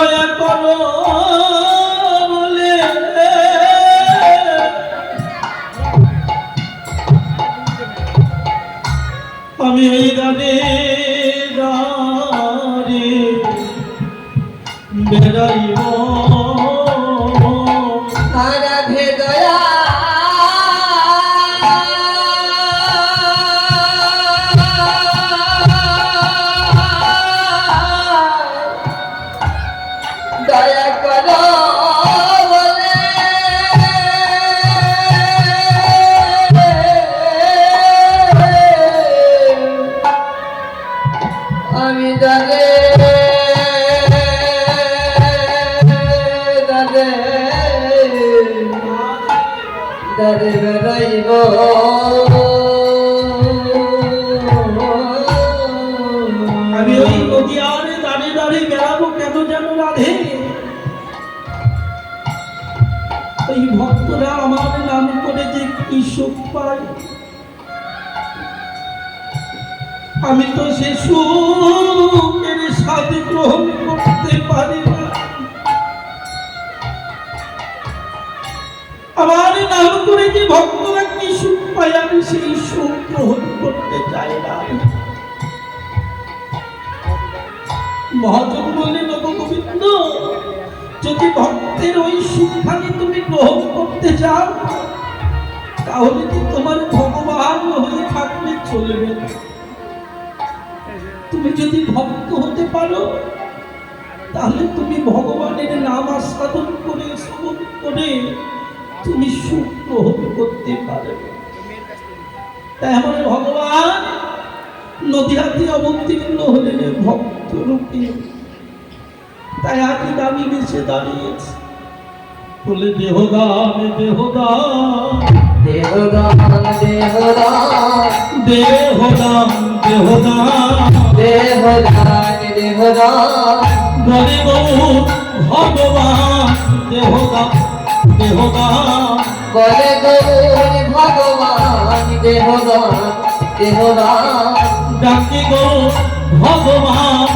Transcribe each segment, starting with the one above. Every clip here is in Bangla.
দয়া করো বলে। আমি বেড়াইব। দয়া করো আমি দাদে দাদে দাদে আমি ওই দাঁড়িয়ে দাঁড়িয়ে ওই ভক্তরা আমার নাম করে যে কি সুখ পায়। আমি তো সে সুখের সাথে গ্রহণ করতে পারি আমার নাম করে যে ভক্তরা কি সুখ পায় আমি সেই মহাজন বললেন "ওগো গোবিন্দ, যদি ভক্তের ওই সুখানি তুমি গ্রহণ করতে চাও, তাহলে কি তোমার ভগবান হয়ে থাকলে চলবে তুমি যদি ভক্ত হতে পারো, তাহলে তুমি ভগবানের নাম আস্বাদন করে, শ্রবণ করে তুমি সুখ গ্রহণ করতে পারবে। তাই আমার ভগবান নদীয়াতে অবতীর্ণ হলেন ভক্ত রূপে তাই আগে দামি বেছে দাঁড়িয়েছে। বলে দেহদান দেহদান দেহদান দেহদান দেহদান দেহদান দেহদান দেহদান বলে গৌ ভগবান দেহদান দেহদান বলে গৌর ভগবান দেহদান দেহদান ডাকে গৌ ভগবান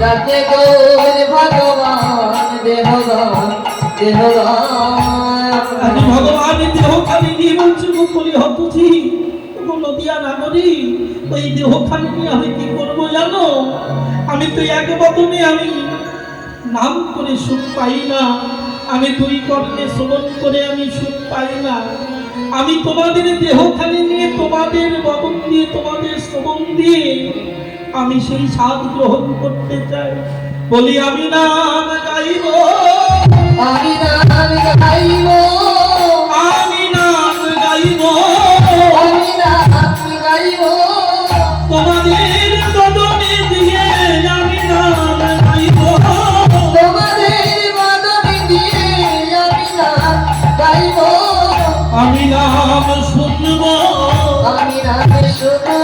যাতে গৌর ভগবান দেহদান দেহদান আমি ভগবান দেহ খালি নিয়ে বলছি বলি হতুছি নদিয়া নাগরী ওই দেহ খালি নিয়ে আমি কি করব জানো? আমি তো এক বদনে আমি নাম করে সুখ পাই না। আমি দুই কর্ণে শ্রবণ করে আমি সুখ পাই না। আমি তোমাদের দেহ খালি নিয়ে তোমাদের বদন দিয়ে তোমাদের শ্রবণ দিয়ে আমি সেই স্বাদ গ্রহণ করতে চাই। বলি আমি নাম গাইব। আমি নাম গাইব। আমি নাম গাইব। আমি নাম গাইব। তোমাদের বদনে দিয়ে আমি নাম গাইব। তোমাদের মাদনী দিয়ে আমি নাম গাইব। আমি নাম শুনব। స్వామి రామేశ్వర